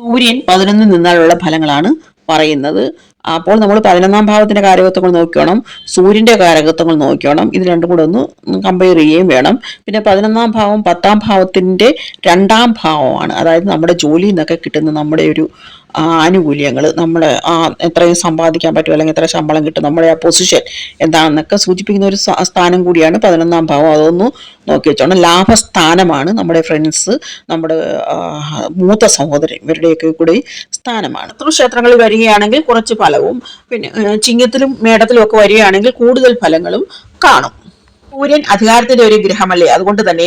സൂര്യൻ പതിനൊന്നിൽ നിന്നാലുള്ള ഫലങ്ങളാണ് പറയുന്നത്. അപ്പോൾ നമ്മൾ പതിനൊന്നാം ഭാവത്തിന്റെ കാരകത്വങ്ങൾ നോക്കിയോണം സൂര്യന്റെ കാരകത്വങ്ങൾ നോക്കിയോണം. ഇത് രണ്ടും കൂടെ ഒന്ന് കമ്പയർ ചെയ്യുകയും വേണം. പിന്നെ പതിനൊന്നാം ഭാവം പത്താം ഭാവത്തിന്റെ രണ്ടാം ഭാവമാണ്. അതായത് നമ്മുടെ ജോലിയിൽ നിന്നൊക്കെ കിട്ടുന്ന നമ്മുടെ ഒരു ആനുകൂല്യങ്ങൾ നമ്മൾ ആ എത്രയും സമ്പാദിക്കാൻ പറ്റും അല്ലെങ്കിൽ എത്ര ശമ്പളം കിട്ടും നമ്മുടെ ആ പൊസിഷൻ എന്താണെന്നൊക്കെ സൂചിപ്പിക്കുന്ന ഒരു സ്ഥാനം കൂടിയാണ് പതിനൊന്നാം ഭാവം. അതൊന്ന് നോക്കി വെച്ചോണം. ലാഭസ്ഥാനമാണ് നമ്മുടെ ഫ്രണ്ട്സ് നമ്മുടെ മൂത്ത സഹോദരൻ ഇവരുടെയൊക്കെ കൂടി സ്ഥാനമാണ്. ക്ഷേത്രങ്ങളിൽ വരികയാണെങ്കിൽ കുറച്ച് ഫലവും പിന്നെ ചിങ്ങത്തിലും മേടത്തിലും ഒക്കെ വരികയാണെങ്കിൽ കൂടുതൽ ഫലങ്ങളും കാണും. സൂര്യൻ അധികാരത്തിന്റെ ഒരു ഗ്രഹമല്ലേ? അതുകൊണ്ട് തന്നെ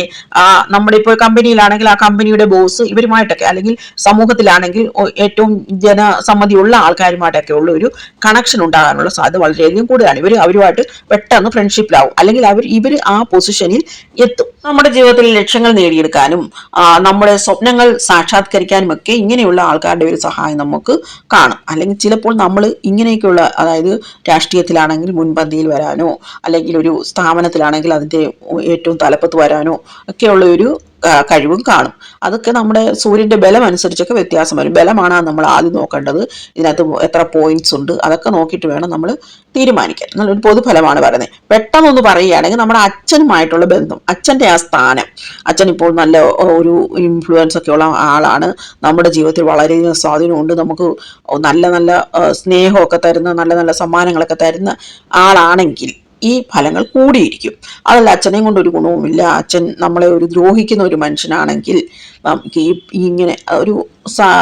നമ്മുടെ ഇപ്പോൾ കമ്പനിയിലാണെങ്കിൽ ആ കമ്പനിയുടെ ബോസ് ഇവരുമായിട്ടൊക്കെ അല്ലെങ്കിൽ സമൂഹത്തിലാണെങ്കിൽ ഏറ്റവും ജനസമ്മതിയുള്ള ആൾക്കാരുമായിട്ടൊക്കെ ഉള്ള ഒരു കണക്ഷൻ ഉണ്ടാകാനുള്ള സാധ്യത വളരെയധികം കൂടുതലാണ്. ഇവർ അവരുമായിട്ട് പെട്ടെന്ന് ഫ്രണ്ട്ഷിപ്പിലാവും അല്ലെങ്കിൽ അവർ ഇവർ ആ പൊസിഷനിൽ എത്തും. നമ്മുടെ ജീവിതത്തിൽ ലക്ഷ്യങ്ങൾ നേടിയെടുക്കാനും നമ്മുടെ സ്വപ്നങ്ങൾ സാക്ഷാത്കരിക്കാനും ഒക്കെ ഇങ്ങനെയുള്ള ആൾക്കാരുടെ ഒരു സഹായം നമുക്ക് കാണും. അല്ലെങ്കിൽ ചിലപ്പോൾ നമ്മൾ ഇങ്ങനെയൊക്കെയുള്ള അതായത് രാഷ്ട്രീയത്തിലാണെങ്കിൽ മുൻപന്തിയിൽ വരാനോ അല്ലെങ്കിൽ ഒരു സ്ഥാപനത്തിലാണെങ്കിൽ അതിന്റെ ഏറ്റവും തലപ്പത്ത് വരാനോ ഒക്കെയുള്ള ഒരു കഴിവും കാണും. അതൊക്കെ നമ്മുടെ സൂര്യന്റെ ബലം അനുസരിച്ചൊക്കെ വ്യത്യാസം വരും. ബലമാണ് നമ്മൾ ആദ്യം നോക്കേണ്ടത്. ഇതിനകത്ത് എത്ര പോയിന്റ്സ് ഉണ്ട് അതൊക്കെ നോക്കിയിട്ട് വേണം നമ്മൾ തീരുമാനിക്കാൻ. നല്ലൊരു പൊതുഫലമാണ് പറയുന്നത്. പെട്ടെന്നൊന്ന് പറയുകയാണെങ്കിൽ നമ്മുടെ അച്ഛനുമായിട്ടുള്ള ബന്ധം അച്ഛന്റെ ആ സ്ഥാനം. അച്ഛൻ ഇപ്പോൾ നല്ല ഒരു ഇൻഫ്ലുവൻസ് ഒക്കെ ഉള്ള ആളാണ്. നമ്മുടെ ജീവിതത്തിൽ വളരെയധികം സ്വാധീനമുണ്ട്. നമുക്ക് നല്ല നല്ല സ്നേഹമൊക്കെ തരുന്ന നല്ല നല്ല സമ്മാനങ്ങളൊക്കെ തരുന്ന ആളാണെങ്കിൽ ഈ ഫലങ്ങൾ കൂടിയിരിക്കും. അതല്ല അച്ഛനെയും കൊണ്ട് ഒരു ഗുണവുമില്ല. അച്ഛൻ നമ്മളെ ഒരു ദ്രോഹിക്കുന്ന ഒരു മനുഷ്യനാണെങ്കിൽ നമുക്ക് ഈ ഇങ്ങനെ ഒരു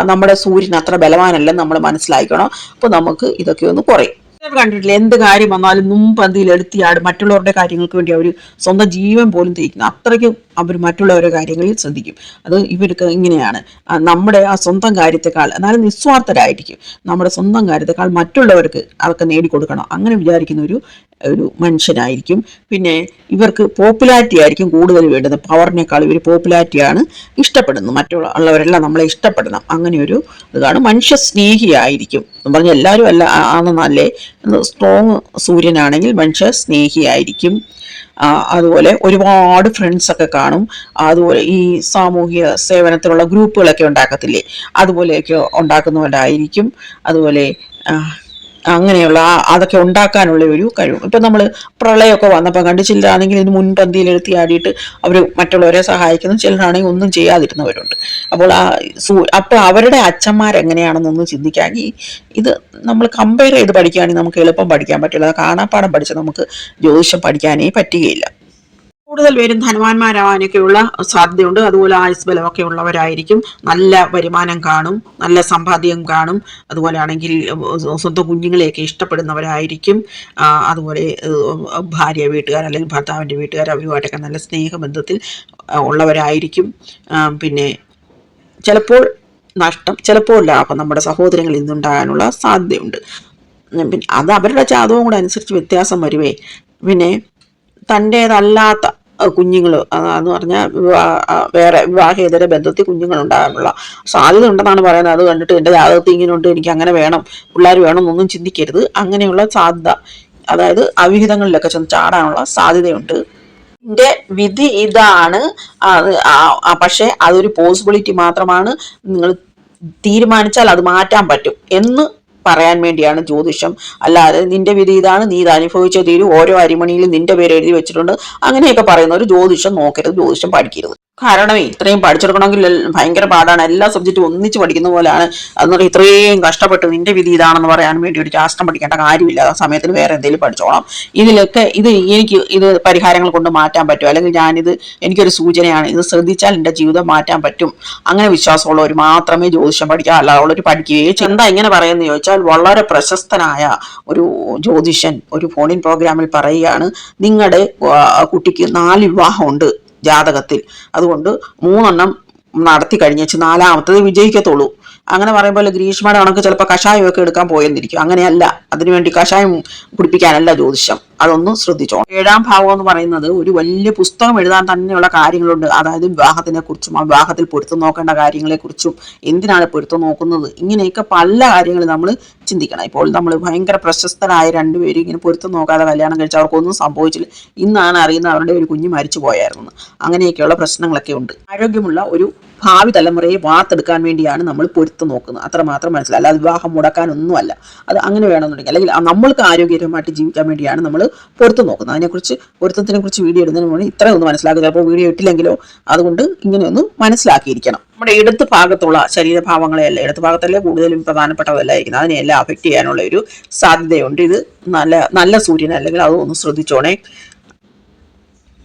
നമ്മുടെ സൂര്യൻ അത്ര ബലവാനല്ല നമ്മൾ മനസ്സിലാക്കണം അപ്പോൾ നമുക്ക് ഇതൊക്കെ ഒന്ന് കുറയും. കണ്ടിട്ടില്ല? എന്ത് കാര്യം വന്നാലും മുമ്പന്തിയിൽ എടുത്തിയാട്. മറ്റുള്ളവരുടെ കാര്യങ്ങൾക്ക് വേണ്ടി അവർ സ്വന്തം ജീവൻ പോലും തിരിക്കുന്നു അത്രയ്ക്കും അവർ മറ്റുള്ളവരുടെ കാര്യങ്ങളിൽ ശ്രദ്ധിക്കും. അത് ഇവർക്ക് ഇങ്ങനെയാണ്. നമ്മുടെ ആ സ്വന്തം കാര്യത്തെക്കാൾ എന്നാലും നിസ്വാർത്ഥരായിരിക്കും. നമ്മുടെ സ്വന്തം കാര്യത്തെക്കാൾ മറ്റുള്ളവർക്ക് അതൊക്കെ നേടിക്കൊടുക്കണം. അങ്ങനെ വിചാരിക്കുന്ന ഒരു ഒരു മനുഷ്യനായിരിക്കും. പിന്നെ ഇവർക്ക് പോപ്പുലാരിറ്റി ആയിരിക്കും കൂടുതൽ വേണ്ടത് പവറിനേക്കാൾ ഇവർ പോപ്പുലാരിറ്റിയാണ് ഇഷ്ടപ്പെടുന്നത്. മറ്റുള്ള ഉള്ളവരെല്ലാം നമ്മളെ ഇഷ്ടപ്പെടണം. അങ്ങനെ ഒരു മനുഷ്യ സ്നേഹിയായിരിക്കും. എന്ന് പറഞ്ഞാൽ എല്ലാവരും അല്ല ആണെന്നല്ലേ സ്ട്രോങ് സൂര്യനാണെങ്കിൽ മനുഷ്യ സ്നേഹിയായിരിക്കും. അതുപോലെ ഒരുപാട് ഫ്രണ്ട്സൊക്കെ കാണും. അതുപോലെ ഈ സാമൂഹിക സേവനത്തിലുള്ള ഗ്രൂപ്പുകളൊക്കെ ഉണ്ടാക്കത്തില്ലേ? അതുപോലെയൊക്കെ ഉണ്ടാക്കുന്നവരായിരിക്കും. അതുപോലെ അങ്ങനെയുള്ള അതൊക്കെ ഉണ്ടാക്കാനുള്ള ഒരു കഴിവ്. ഇപ്പം നമ്മൾ പ്രളയമൊക്കെ വന്നപ്പോൾ കണ്ട് ചിലരാണെങ്കിൽ ഇതിന് മുൻപന്തിയിൽ എടുത്തി ആടിയിട്ട് അവർ മറ്റുള്ളവരെ സഹായിക്കുന്നു. ചിലരാണെങ്കിൽ ഒന്നും ചെയ്യാതിരുന്നവരുണ്ട്. അപ്പോൾ ആ സൂ അപ്പോൾ അവരുടെ അച്ഛന്മാരെങ്ങനെയാണെന്നൊന്ന് ചിന്തിക്കാമെങ്കിൽ ഇത് നമ്മൾ കമ്പയർ ചെയ്ത് പഠിക്കുകയാണെങ്കിൽ നമുക്ക് എളുപ്പം പഠിക്കാൻ പറ്റില്ല. കാണാപ്പാടം പഠിച്ച് നമുക്ക് ജ്യോതിഷം പഠിക്കാനേ പറ്റുകയില്ല. കൂടുതൽ പേരും ധനവാന്മാരാവാനൊക്കെയുള്ള സാധ്യതയുണ്ട്. അതുപോലെ ആയുസ് ബലമൊക്കെ ഉള്ളവരായിരിക്കും. നല്ല വരുമാനം കാണും. നല്ല സമ്പാദ്യം കാണും. അതുപോലെ ആണെങ്കിൽ സ്വന്തം കുഞ്ഞുങ്ങളെയൊക്കെ ഇഷ്ടപ്പെടുന്നവരായിരിക്കും. അതുപോലെ ഭാര്യ വീട്ടുകാർ അല്ലെങ്കിൽ ഭർത്താവിന്റെ വീട്ടുകാർ അവരുമായിട്ടൊക്കെ നല്ല സ്നേഹബന്ധത്തിൽ ഉള്ളവരായിരിക്കും. പിന്നെ ചിലപ്പോൾ നഷ്ടം ചിലപ്പോൾ ലാഭം നമ്മുടെ സഹോദരങ്ങളിൽ നിന്നുണ്ടാകാനുള്ള സാധ്യതയുണ്ട്. അത് അവരുടെ ജാതവും കൂടെ അനുസരിച്ച് വ്യത്യാസം വരുവേ. പിന്നെ തന്റേതല്ലാത്ത കുഞ്ഞുങ്ങൾ എന്ന് പറഞ്ഞാൽ വേറെ വിവാഹേതര ബന്ധത്തിൽ കുഞ്ഞുങ്ങൾ ഉണ്ടാകാനുള്ള സാധ്യത ഉണ്ടെന്നാണ് പറയുന്നത്. അത് കണ്ടിട്ട് എന്റെ ജാതകത്തിൽ ഇങ്ങനെ ഉണ്ട് എനിക്ക് അങ്ങനെ വേണം പിള്ളേർ വേണം എന്നൊന്നും ചിന്തിക്കരുത്. അങ്ങനെയുള്ള സാധ്യത അതായത് അവിഹിതങ്ങളിലൊക്കെ ചെന്ന് ചാടാനുള്ള സാധ്യതയുണ്ട്. എന്റെ വിധി ഇതാണ്. പക്ഷേ അതൊരു പോസിബിലിറ്റി മാത്രമാണ്. നിങ്ങൾ തീരുമാനിച്ചാൽ അത് മാറ്റാൻ പറ്റും എന്ന് പറയാൻ വേണ്ടിയാണ് ജ്യോതിഷം. അല്ലാതെ നിന്റെ വിധി ഇതാണ് നീ ഇത് അനുഭവിച്ചേ തീരു. ഓരോ അരിമണിയിലും നിന്റെ പേര് എഴുതി വെച്ചിട്ടുണ്ട്. അങ്ങനെയൊക്കെ പറയുന്ന ഒരു ജ്യോതിഷം നോക്കരുത്. ജ്യോതിഷം പഠിക്കരുത്. കാരണമേ ഇത്രയും പഠിച്ചെടുക്കണമെങ്കിൽ ഭയങ്കര പാടാണ്. എല്ലാ സബ്ജക്റ്റും ഒന്നിച്ച് പഠിക്കുന്ന പോലെയാണ്. അതെന്ന് പറഞ്ഞാൽ ഇത്രയും കഷ്ടപ്പെട്ട്. നിന്റെ വിധി ഇതാണെന്ന് പറയാൻ വേണ്ടി ഒരു ശാസ്ത്രം പഠിക്കേണ്ട കാര്യമില്ല. ആ സമയത്തിന് വേറെ എന്തെങ്കിലും പഠിച്ചോളാം. ഇതിലൊക്കെ ഇത് എനിക്ക് ഇത് പരിഹാരങ്ങൾ കൊണ്ട് മാറ്റാൻ പറ്റും. അല്ലെങ്കിൽ ഞാനിത് എനിക്കൊരു സൂചനയാണ്. ഇത് ശ്രദ്ധിച്ചാൽ എന്റെ ജീവിതം മാറ്റാൻ പറ്റും. അങ്ങനെ വിശ്വാസമുള്ളവർ മാത്രമേ ജ്യോതിഷം പഠിക്കാൻ അല്ലാതുള്ളവർ പഠിക്കുകയേ. എന്താ ഇങ്ങനെ പറയുന്നത് ചോദിച്ചാൽ വളരെ പ്രശസ്തനായ ഒരു ജ്യോതിഷൻ ഒരു ഫോണിൻ പ്രോഗ്രാമിൽ പറയുകയാണ്. നിങ്ങളുടെ കുട്ടിക്ക് നാല് വിവാഹമുണ്ട്. ജാതകത്തിൽ. അതുകൊണ്ട് മൂന്നെണ്ണം നടത്തി കഴിഞ്ഞേച്ച് നാലാമത്തത് വിജയിക്കത്തുള്ളൂ. അങ്ങനെ പറയുമ്പോൾ ഗ്രീഷ്മയുടെ കണക്ക് ചിലപ്പോൾ കഷായമൊക്കെ എടുക്കാൻ പോയെന്നിരിക്കും. അങ്ങനെയല്ല അതിനുവേണ്ടി കഷായം കുടിപ്പിക്കാനല്ല ജ്യോതിഷം. അതൊന്നും ശ്രദ്ധിച്ചോ. ഏഴാം ഭാവം എന്ന് പറയുന്നത് ഒരു വലിയ പുസ്തകം എഴുതാൻ തന്നെയുള്ള കാര്യങ്ങളുണ്ട്. അതായത് വിവാഹത്തിനെ കുറിച്ചും ആ വിവാഹത്തിൽ പൊരുത്തം നോക്കേണ്ട കാര്യങ്ങളെ കുറിച്ചും എന്തിനാണ് പൊരുത്തം നോക്കുന്നത്? ഇങ്ങനെയൊക്കെ പല കാര്യങ്ങളും നമ്മൾ ചിന്തിക്കണം. ഇപ്പോൾ നമ്മൾ ഭയങ്കര പ്രശസ്തരായ രണ്ടുപേരും ഇങ്ങനെ പൊരുത്തം നോക്കാതെ കല്യാണം കഴിച്ച് അവർക്കൊന്നും സംഭവിച്ചില്ല. ഇന്നാണ് അറിയുന്നത് അവരുടെ ഒരു കുഞ്ഞ് മരിച്ചു പോയായിരുന്നു. അങ്ങനെയൊക്കെയുള്ള പ്രശ്നങ്ങളൊക്കെ ഉണ്ട്. ആരോഗ്യമുള്ള ഒരു ഭാവി തലമുറയെ വാർത്തെടുക്കാൻ വേണ്ടിയാണ് നമ്മൾ പൊരുത്തം നോക്കുന്നത്. അത്ര മാത്രം മനസ്സിലായി. അല്ലാതെ വിവാഹം മുടക്കാനൊന്നുമല്ല. അത് അങ്ങനെ വേണമെന്നുണ്ടെങ്കിൽ അല്ലെങ്കിൽ നമ്മൾക്ക് ആരോഗ്യകരമായിട്ട് ജീവിക്കാൻ വേണ്ടിയാണ് നമ്മൾ പൊരുത്തു നോക്കുന്നത്. അതിനെക്കുറിച്ച് പൊരുത്തത്തിനെക്കുറിച്ച് വീഡിയോ ഇടുന്നതിന് മുന്നേ ഇത്രയൊന്ന് മനസ്സിലാക്കുക ചിലപ്പോൾ വീഡിയോ ഇട്ടില്ലെങ്കിലോ അതുകൊണ്ട് ഇങ്ങനെയൊന്നും മനസ്സിലാക്കിയിരിക്കണം. നമ്മുടെ ഇടത്ത് ഭാഗത്തുള്ള ശരീരഭാവങ്ങളെയല്ല ഇടത്ത് ഭാഗത്തല്ലേ കൂടുതലും പ്രധാനപ്പെട്ടതല്ലായിരിക്കുന്നത്. അതിനെയെല്ലാം അഫക്റ്റ് ചെയ്യാനുള്ള ഒരു സാധ്യതയുണ്ട്. ഇത് നല്ല നല്ല സൂര്യൻ അല്ലെങ്കിൽ ഒന്ന് ശ്രദ്ധിച്ചോണേ.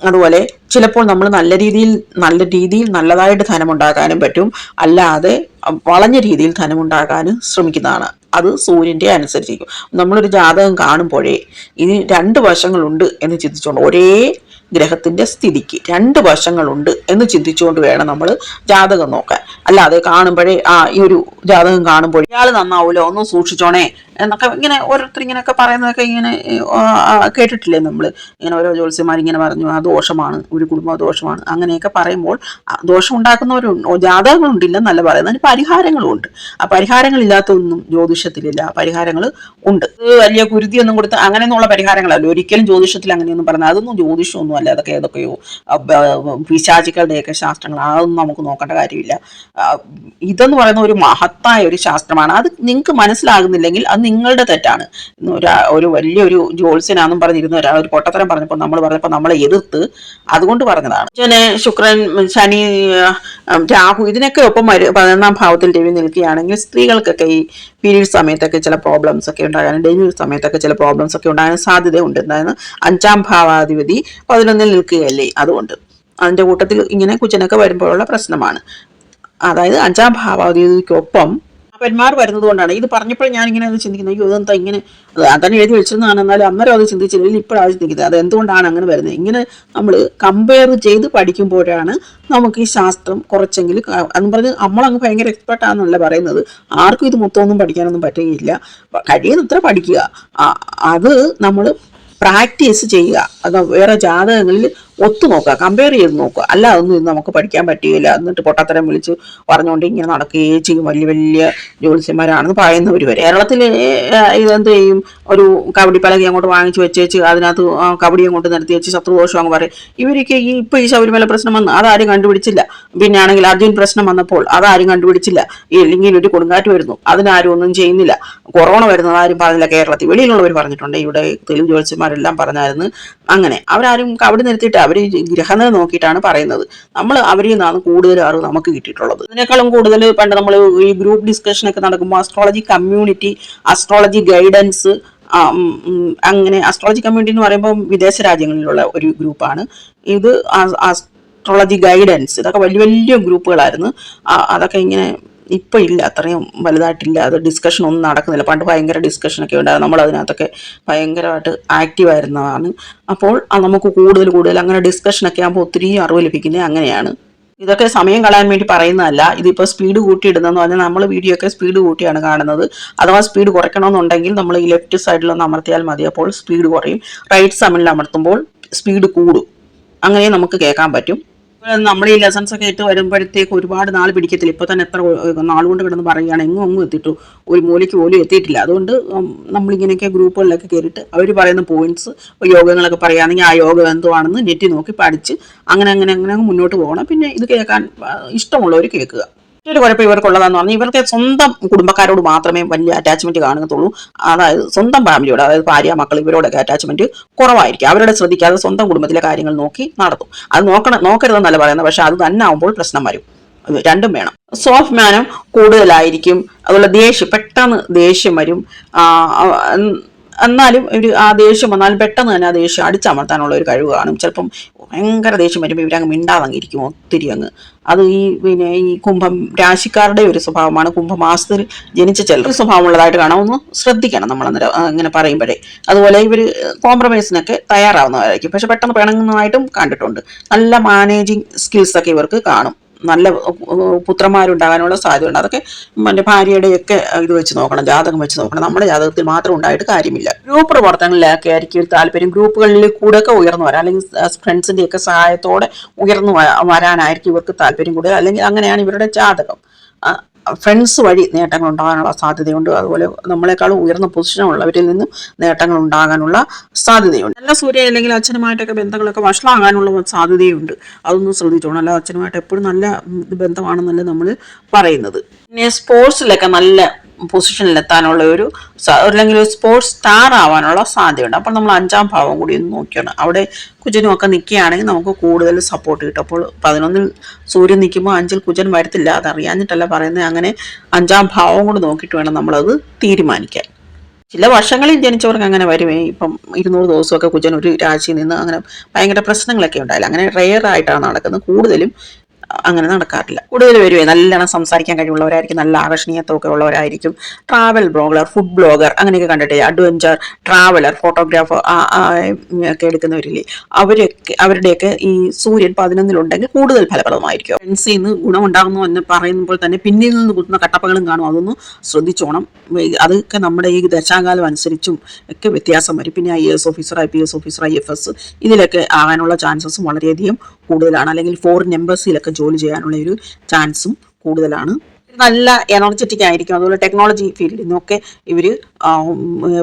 അതുപോലെ ചിലപ്പോൾ നമ്മൾ നല്ല രീതിയിൽ നല്ല രീതിയിൽ നല്ലതായിട്ട് ധനമുണ്ടാക്കാനും പറ്റും. അല്ലാതെ വളഞ്ഞ രീതിയിൽ ധനമുണ്ടാക്കാനും ശ്രമിക്കുന്നതാണ്. അത് സൂര്യന്റെ അനുസരിച്ചിരിക്കും. നമ്മളൊരു ജാതകം കാണുമ്പോഴേ ഇനി രണ്ട് വശങ്ങളുണ്ട് എന്ന് ചിന്തിച്ചുകൊണ്ട് ഒരേ ഗ്രഹത്തിന്റെ സ്ഥിതിക്ക്. രണ്ട് വശങ്ങളുണ്ട് എന്ന് ചിന്തിച്ചുകൊണ്ട് വേണം നമ്മൾ ജാതകം നോക്കാൻ. അല്ലാതെ കാണുമ്പോഴേ ആ ഈ ഒരു ജാതകം കാണുമ്പോഴേ ഇയാൾ നന്നാവൂലോ? ഒന്നും സൂക്ഷിച്ചോണേ. എന്നൊക്കെ ഇങ്ങനെ ഓരോരുത്തർ ഇങ്ങനെയൊക്കെ പറയുന്നതൊക്കെ ഇങ്ങനെ കേട്ടിട്ടില്ലേ നമ്മൾ ഇങ്ങനെ ഓരോ ജ്യോത്സ്യന്മാർ ഇങ്ങനെ പറഞ്ഞു ആ ദോഷമാണ് ഒരു കുടുംബ ദോഷമാണ്. അങ്ങനെയൊക്കെ പറയുമ്പോൾ ദോഷം ഉണ്ടാക്കുന്നവരുണ്ട് ജാതകങ്ങളുണ്ടില്ലെന്നല്ല പറയുന്നത്. അതിന് പരിഹാരങ്ങളും ഉണ്ട് ആ പരിഹാരങ്ങളില്ലാത്തൊന്നും ജ്യോതിഷത്തിലില്ല. പരിഹാരങ്ങൾ ഉണ്ട്. വലിയ കുരുതിയൊന്നും കൊടുത്ത് അങ്ങനെയൊന്നുള്ള പരിഹാരങ്ങളല്ല. ഒരിക്കലും ജ്യോതിഷത്തിൽ അങ്ങനെയൊന്നും പറഞ്ഞാൽ അതൊന്നും ജ്യോതിഷമൊന്നും അല്ല. അതൊക്കെ ഏതൊക്കെയോ പിശാചിക്കളുടെയൊക്കെ ശാസ്ത്രങ്ങൾ അതൊന്നും നമുക്ക് നോക്കേണ്ട കാര്യമില്ല. ഇതെന്ന് പറയുന്ന ഒരു മഹത്തായ ഒരു ശാസ്ത്രമാണ്. അത് നിങ്ങൾക്ക് മനസ്സിലാകുന്നില്ലെങ്കിൽ അത് നിങ്ങളുടെ തെറ്റാണ്. ഒരാ വലിയൊരു ജോത്സ്യനാന്നും പറഞ്ഞിരുന്ന ഒരാൾ ഒരു പൊട്ടത്തരം പറഞ്ഞപ്പോൾ നമ്മൾ പറഞ്ഞപ്പോൾ നമ്മളെ എതിർത്ത് അതുകൊണ്ട് പറഞ്ഞതാണ്. പിന്നെ ശുക്രൻ ശനി രാഹു ഇതിനൊക്കെ ഒപ്പം പതിനൊന്നാം ഭാവത്തിൽ രവി നിൽക്കുകയാണെങ്കിൽ സ്ത്രീകൾക്കൊക്കെ ഈ പീരീഡ് സമയത്തൊക്കെ ചില പ്രോബ്ലംസ് ഒക്കെ ഉണ്ടാകാനും ഡെലിവറി സമയത്തൊക്കെ ചില പ്രോബ്ലംസ് ഒക്കെ ഉണ്ടാകാൻ സാധ്യതയുണ്ട് എന്തായാലും അഞ്ചാം ഭാവാധിപതി പതിനൊന്നിൽ നിൽക്കുകയല്ലേ? അതുകൊണ്ട് അതിന്റെ കൂട്ടത്തിൽ ഇങ്ങനെ കുച്ചനൊക്കെ വരുമ്പോഴുള്ള പ്രശ്നമാണ്. അതായത് അഞ്ചാം ഭാവാധിപതിക്കൊപ്പം അപ്പന്മാർ വരുന്നത് കൊണ്ടാണ് ഇത് പറഞ്ഞപ്പോൾ ഞാൻ ഇങ്ങനെ അത് ചിന്തിക്കുന്നത് അയ്യോ ഇതെന്താ ഇങ്ങനെ? അതന്നെ എഴുതി വെച്ചിരുന്നതാണ്. എന്നാലും അന്നേരം അത് ചിന്തിച്ചില്ലെങ്കിൽ ഇപ്പോഴാണ് ചിന്തിക്കുന്നത്. അത് എന്തുകൊണ്ടാണ് അങ്ങനെ വരുന്നത്? ഇങ്ങനെ നമ്മൾ കമ്പയർ ചെയ്ത് പഠിക്കുമ്പോഴാണ് നമുക്ക് ഈ ശാസ്ത്രം കുറച്ചെങ്കിലും എന്ന് പറഞ്ഞ് നമ്മളങ്ങ് ഭയങ്കര എക്സ്പെർട്ട് ആണെന്നല്ല പറയുന്നത്. ആർക്കും ഇത് മൊത്തമൊന്നും പഠിക്കാനൊന്നും പറ്റുകയില്ല. കഴിയുന്നത്ര പഠിക്കുക. അത് നമ്മൾ പ്രാക്ടീസ് ചെയ്യുക. അത് വേറെ ജാതകങ്ങളിൽ ഒത്തു നോക്കുക കമ്പയർ ചെയ്ത് നോക്കുക. അല്ല അതൊന്നും ഇത് നമുക്ക് പഠിക്കാൻ പറ്റുകയില്ല എന്നിട്ട് പൊട്ടത്തരം വിളിച്ച് പറഞ്ഞുകൊണ്ട് ഇങ്ങനെ നടക്കുകയും ചെയ്യും. വലിയ വലിയ ജ്യോത്സ്യന്മാരാണെന്ന് പറയുന്നവർ വരെ. കേരളത്തിൽ ഇതെന്ത് ചെയ്യും? ഒരു കബഡി പലകി അങ്ങോട്ട് വെച്ച് വെച്ചേച്ച് അതിനകത്ത് കബഡി അങ്ങോട്ട് നിർത്തി വെച്ച് ശത്രുദോഷം അങ്ങ് പറയും. ഇവർക്ക് ഈ ഇപ്പൊ ഈ ശബരിമല പ്രശ്നം വന്ന് അതാരും കണ്ടുപിടിച്ചില്ല. പിന്നെ ആണെങ്കിൽ അർജുൻ പ്രശ്നം വന്നപ്പോൾ അതാരും കണ്ടുപിടിച്ചില്ല. അല്ലെങ്കിൽ ഒരു കൊടുങ്കാറ്റ് വരുന്നു. അതിനാരും ഒന്നും ചെയ്യുന്നില്ല. കൊറോണ വരുന്നത് ആരും പറഞ്ഞില്ല കേരളത്തിൽ. വെളിയിലുള്ളവർ പറഞ്ഞിട്ടുണ്ട്. ഇവിടെ തെലുങ്ക് ജ്യോത്സ്യന്മാരെല്ലാം പറഞ്ഞായിരുന്നു. അങ്ങനെ അവരാരും കബഡി നിരത്തിയിട്ട് അവർ ഗ്രഹനില നോക്കിയിട്ടാണ് പറയുന്നത്. നമ്മൾ അവരിൽ നിന്നാണ് കൂടുതൽ അറിവ് നമുക്ക് കിട്ടിയിട്ടുള്ളത്. അതിനേക്കാളും കൂടുതൽ പണ്ട് നമ്മൾ ഈ ഗ്രൂപ്പ് ഡിസ്കഷൻ ഒക്കെ നടക്കുമ്പോൾ അസ്ട്രോളജി കമ്മ്യൂണിറ്റി അസ്ട്രോളജി ഗൈഡൻസ് അങ്ങനെ അസ്ട്രോളജി കമ്മ്യൂണിറ്റി എന്ന് പറയുമ്പോൾ വിദേശ രാജ്യങ്ങളിലുള്ള ഒരു ഗ്രൂപ്പാണ് ഇത് അസ്ട്രോളജി ഗൈഡൻസ് ഇതൊക്കെ വലിയ വലിയ ഗ്രൂപ്പുകളായിരുന്നു അതൊക്കെ ഇങ്ങനെ ഇപ്പൊ ഇല്ല അത്രയും വലുതായിട്ടില്ല. അത് ഡിസ്കഷൻ ഒന്നും നടക്കുന്നില്ല. പണ്ട് ഭയങ്കര ഡിസ്കഷനൊക്കെ ഉണ്ടായിരുന്നു. നമ്മൾ അതിനകത്തൊക്കെ ഭയങ്കരമായിട്ട് ആക്റ്റീവ് ആയിരുന്നതാണ്. അപ്പോൾ നമുക്ക് കൂടുതൽ കൂടുതൽ അങ്ങനെ ഡിസ്കഷനൊക്കെ ആകുമ്പോൾ ഒത്തിരി അറിവ് ലഭിക്കുന്നത് അങ്ങനെയാണ്. ഇതൊക്കെ സമയം കളയാൻ വേണ്ടി പറയുന്നതല്ല. ഇതിപ്പോൾ സ്പീഡ് കൂട്ടിയിടുന്നതെന്ന് പറഞ്ഞാൽ നമ്മൾ വീഡിയോ ഒക്കെ സ്പീഡ് കൂട്ടിയാണ് കാണുന്നത്. അഥവാ സ്പീഡ് കുറയ്ക്കണമെന്നുണ്ടെങ്കിൽ നമ്മൾ ഈ ലെഫ്റ്റ് സൈഡിലൊന്ന് അമർത്തിയാൽ മതി. അപ്പോൾ സ്പീഡ് കുറയും. റൈറ്റ് സൈഡിൽ അമർത്തുമ്പോൾ സ്പീഡ് കൂടും. അങ്ങനെ നമുക്ക് കേൾക്കാൻ പറ്റും. നമ്മൾ ഈ ലെസൺസ് ഒക്കെ ഇട്ട് വരുമ്പോഴത്തേക്ക് ഒരുപാട് നാൾ പിടിക്കത്തില്ല. ഇപ്പൊ തന്നെ എത്ര നാളുകൊണ്ട് കിടന്ന് പറയുകയാണ്. എങ്ങും ഒന്നും എത്തിയിട്ടു ഒരു മൂലയ്ക്ക് പോലും എത്തിയിട്ടില്ല. അതുകൊണ്ട് നമ്മളിങ്ങനെയൊക്കെ ഗ്രൂപ്പുകളിലൊക്കെ കയറിയിട്ട് അവർ പറയുന്ന പോയിന്റ്സ് യോഗങ്ങളൊക്കെ പറയുകയാണെങ്കിൽ ആ യോഗം എന്തുവാണെന്ന് നെറ്റി നോക്കി പഠിച്ച് അങ്ങനെ അങ്ങനെ അങ്ങനെ അങ്ങ് മുന്നോട്ട് പോകണം. പിന്നെ ഇത് കേൾക്കാൻ ഇഷ്ടമുള്ളവർ കേൾക്കുക. മറ്റൊരു കുഴപ്പം ഇവർക്കുള്ളതെന്ന് പറഞ്ഞാൽ ഇവർക്ക് സ്വന്തം കുടുംബക്കാരോട് മാത്രമേ വലിയ അറ്റാച്ച്മെന്റ് കാണുകയുള്ളൂ. അതായത് സ്വന്തം ഫാമിലിയോട് അതായത് ഭാര്യ മക്കൾ ഇവരോടൊക്കെ അറ്റാച്ച്മെന്റ് കുറവായിരിക്കും. അവരുടെ ശ്രദ്ധിക്കാതെ സ്വന്തം കുടുംബത്തിലെ കാര്യങ്ങൾ നോക്കി നടത്തും. അത് നോക്കണം നോക്കരുതെന്നല്ല പറയുന്നത്. പക്ഷെ അത് തന്നെ ആവുമ്പോൾ പ്രശ്നം വരും. രണ്ടും വേണം. സോഫ്റ്റ് മാനം കൂടുതലായിരിക്കും. അതുപോലെ ദേഷ്യം പെട്ടെന്ന് ദേഷ്യം വരും. എന്നാലും ഒരു ആ ദേഷ്യം വന്നാലും പെട്ടെന്ന് തന്നെ ആ ദേഷ്യം അടിച്ചമർത്താനുള്ള ഒരു കഴിവ് കാണും. ചിലപ്പം ഭയങ്കര ദേഷ്യം വരുമ്പോൾ ഇവരങ്ങ് മിണ്ടാതങ്ങിരിക്കും ഒത്തിരി അങ്ങ്. അത് ഈ പിന്നെ ഈ കുംഭം രാശിക്കാരുടെ ഒരു സ്വഭാവമാണ്. കുംഭമാസത്തിൽ ജനിച്ച ചിലർ സ്വഭാവമുള്ളതായിട്ട് കാണാം ഒന്ന് ശ്രദ്ധിക്കണം നമ്മൾ അന്നേരം അങ്ങനെ പറയുമ്പോഴേ. അതുപോലെ ഇവർ കോംപ്രമൈസിനൊക്കെ തയ്യാറാവുന്നവരായിരിക്കും. പക്ഷെ പെട്ടെന്ന് പിണങ്ങുന്നതായിട്ടും കണ്ടിട്ടുണ്ട്. നല്ല മാനേജിങ് സ്കിൽസൊക്കെ ഇവർക്ക് കാണും. നല്ല പുത്രന്മാരുണ്ടാകാനുള്ള സാധ്യതയുണ്ട്. അതൊക്കെ എന്റെ ഭാര്യയുടെയൊക്കെ ഇത് വെച്ച് നോക്കണം ജാതകം വെച്ച് നോക്കണം. നമ്മുടെ ജാതകത്തിൽ മാത്രം ഉണ്ടായിട്ട് കാര്യമില്ല. ഗ്രൂപ്പ് പ്രവർത്തനങ്ങളിലൊക്കെ ആയിരിക്കും താല്പര്യം. ഗ്രൂപ്പുകളിൽ കൂടെ ഒക്കെ ഉയർന്നു വരാം. അല്ലെങ്കിൽ ഫ്രണ്ട്സിന്റെയൊക്കെ സഹായത്തോടെ ഉയർന്നു വരാനായിരിക്കും ഇവർക്ക് താല്പര്യം കൂടുതൽ. അല്ലെങ്കിൽ അങ്ങനെയാണ് ഇവരുടെ ജാതകം. ഫ്രണ്ട്സ് വഴി നേട്ടങ്ങൾ ഉണ്ടാകാനുള്ള സാധ്യതയുണ്ട്. അതുപോലെ നമ്മളെക്കാളും ഉയർന്ന പൊസിഷനുള്ളവരിൽ നിന്നും നേട്ടങ്ങൾ ഉണ്ടാകാനുള്ള സാധ്യതയുണ്ട്. നല്ല സൂര്യ അല്ലെങ്കിൽ അച്ഛനുമായിട്ടൊക്കെ ബന്ധങ്ങളൊക്കെ വഷളാകാനുള്ള സാധ്യതയുണ്ട്. അതൊന്നും ശ്രദ്ധിച്ചോണം. അല്ല അച്ഛനുമായിട്ട് എപ്പോഴും നല്ല ബന്ധമാണെന്നല്ലേ നമ്മൾ പറയുന്നത്. പിന്നെ സ്പോർട്സിലൊക്കെ നല്ല പൊസിഷനിലെത്താനുള്ള ഒരു അല്ലെങ്കിൽ ഒരു സ്പോർട്സ് സ്റ്റാർ ആവാനുള്ള സാധ്യതയുണ്ട്. അപ്പോൾ നമ്മൾ അഞ്ചാം ഭാവം കൂടി ഒന്ന് നോക്കിയാണ്. അവിടെ കുജനും ഒക്കെ നിൽക്കുകയാണെങ്കിൽ നമുക്ക് കൂടുതൽ സപ്പോർട്ട് കിട്ടും. അപ്പോൾ പതിനൊന്നിൽ സൂര്യൻ നിൽക്കുമ്പോൾ അഞ്ചിൽ കുജൻ വരത്തില്ല അതറിയാഞ്ഞിട്ടല്ല പറയുന്നത്. അങ്ങനെ അഞ്ചാം ഭാവം കൂടി നോക്കിയിട്ട് വേണം നമ്മളത് തീരുമാനിക്കാൻ. ചില വർഷങ്ങളിൽ ജനിച്ചവർക്ക് അങ്ങനെ വരുമേ. ഇപ്പം ഇരുന്നൂറ് ദിവസമൊക്കെ കുജൻ ഒരു രാശിയിൽ നിന്ന് അങ്ങനെ ഭയങ്കര പ്രശ്നങ്ങളൊക്കെ ഉണ്ടായില്ല. അങ്ങനെ റെയർ ആയിട്ടാണ് നടക്കുന്നത്. കൂടുതലും അങ്ങനെ നടക്കാറില്ല. കൂടുതൽ വരുവേ നല്ലോണം സംസാരിക്കാൻ കഴിവുള്ളവരായിരിക്കും നല്ല ആകർഷണീയത്വമൊക്കെ ഉള്ളവരായിരിക്കും. ട്രാവൽ ബ്ലോഗർ ഫുഡ് ബ്ലോഗർ അങ്ങനെയൊക്കെ കണ്ടിട്ടേ അഡ്വഞ്ചർ ട്രാവലർ ഫോട്ടോഗ്രാഫർ ഒക്കെ എടുക്കുന്നവരില്ലേ അവരൊക്കെ അവരുടെയൊക്കെ ഈ സൂര്യൻ പതിനൊന്നിലുണ്ടെങ്കിൽ കൂടുതൽ ഫലപ്രദമായിരിക്കും. ഫ്രണ്ട്സിൽ നിന്ന് ഗുണമുണ്ടാകുന്നു എന്ന് പറയുമ്പോൾ തന്നെ പിന്നിൽ നിന്ന് കുത്തുന്ന കട്ടപ്പകളും കാണും. അതൊന്നും ശ്രദ്ധിച്ചോണം. അതൊക്കെ നമ്മുടെ ഈ ദശാകാലം അനുസരിച്ചും ഒക്കെ വ്യത്യാസം വരും. പിന്നെ I S officer I P S officer I F S ഇതിലൊക്കെ ആകാനുള്ള ചാൻസസും വളരെയധികം കൂടുതലാണ്. അല്ലെങ്കിൽ ഫോറിൻ എംബസിയിലൊക്കെ ജോലി ചെയ്യാനുള്ള ഒരു ചാൻസും കൂടുതലാണ്. നല്ല എനർജറ്റിക് ആയിരിക്കും അതുപോലെ ടെക്നോളജി ഫീൽഡിൽ നിന്നൊക്കെ ഇവർ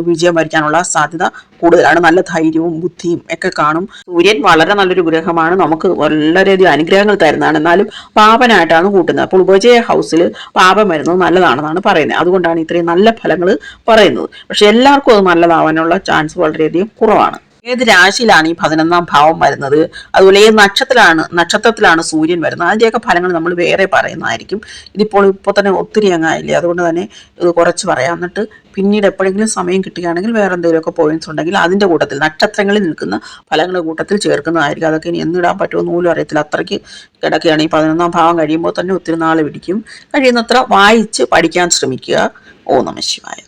വിജയം വരിക്കാനുള്ള സാധ്യത കൂടുതലാണ്. നല്ല ധൈര്യവും ബുദ്ധിയും ഒക്കെ കാണും. സൂര്യൻ വളരെ നല്ലൊരു ഗ്രഹമാണ്. നമുക്ക് വളരെയധികം അനുഗ്രഹങ്ങൾ തരുന്നതാണ്. എന്നാലും പാപനായിട്ടാണ് കൂട്ടുന്നത്. അപ്പോൾ ഉപജയ ഹൗസിൽ പാപം വരുന്നത് നല്ലതാണെന്നാണ് പറയുന്നത്. അതുകൊണ്ടാണ് ഇത്രയും നല്ല ഫലങ്ങൾ പറയുന്നത്. പക്ഷെ എല്ലാവർക്കും അത് നല്ലതാവാനുള്ള ചാൻസ് വളരെയധികം കുറവാണ്. ഏത് രാശിയിലാണ് ഈ പതിനൊന്നാം ഭാവം വരുന്നത്? അതുപോലെ ഏത് നക്ഷത്രത്തിലാണ് നക്ഷത്രത്തിലാണ് സൂര്യൻ വരുന്നത്? അതിന്റെയൊക്കെ ഫലങ്ങൾ നമ്മൾ വേറെ പറയുന്നതായിരിക്കും. ഇതിപ്പോൾ ഇപ്പോൾ തന്നെ ഒത്തിരി അങ്ങായില്ലേ? അതുകൊണ്ട് തന്നെ ഇത് കുറച്ച് പറയാം. എന്നിട്ട് പിന്നീട് എപ്പോഴെങ്കിലും സമയം കിട്ടുകയാണെങ്കിൽ വേറെ എന്തെങ്കിലുമൊക്കെ പോയിന്റ്സ് ഉണ്ടെങ്കിൽ അതിന്റെ കൂട്ടത്തിൽ നക്ഷത്രങ്ങളിൽ നിൽക്കുന്ന ഫലങ്ങളുടെ കൂട്ടത്തിൽ ചേർക്കുന്നതായിരിക്കും. അതൊക്കെ ഇനി എന്നിടാൻ പറ്റുമോ നൂലും അറിയത്തില്ല. അത്രയ്ക്ക് കിടക്കുകയാണ്. ഈ പതിനൊന്നാം ഭാവം കഴിയുമ്പോൾ തന്നെ ഒത്തിരി നാൾ പിടിക്കും. കഴിയുന്നത്ര വായിച്ച് പഠിക്കാൻ ശ്രമിക്കുക. ഓ നമ ശിവായ.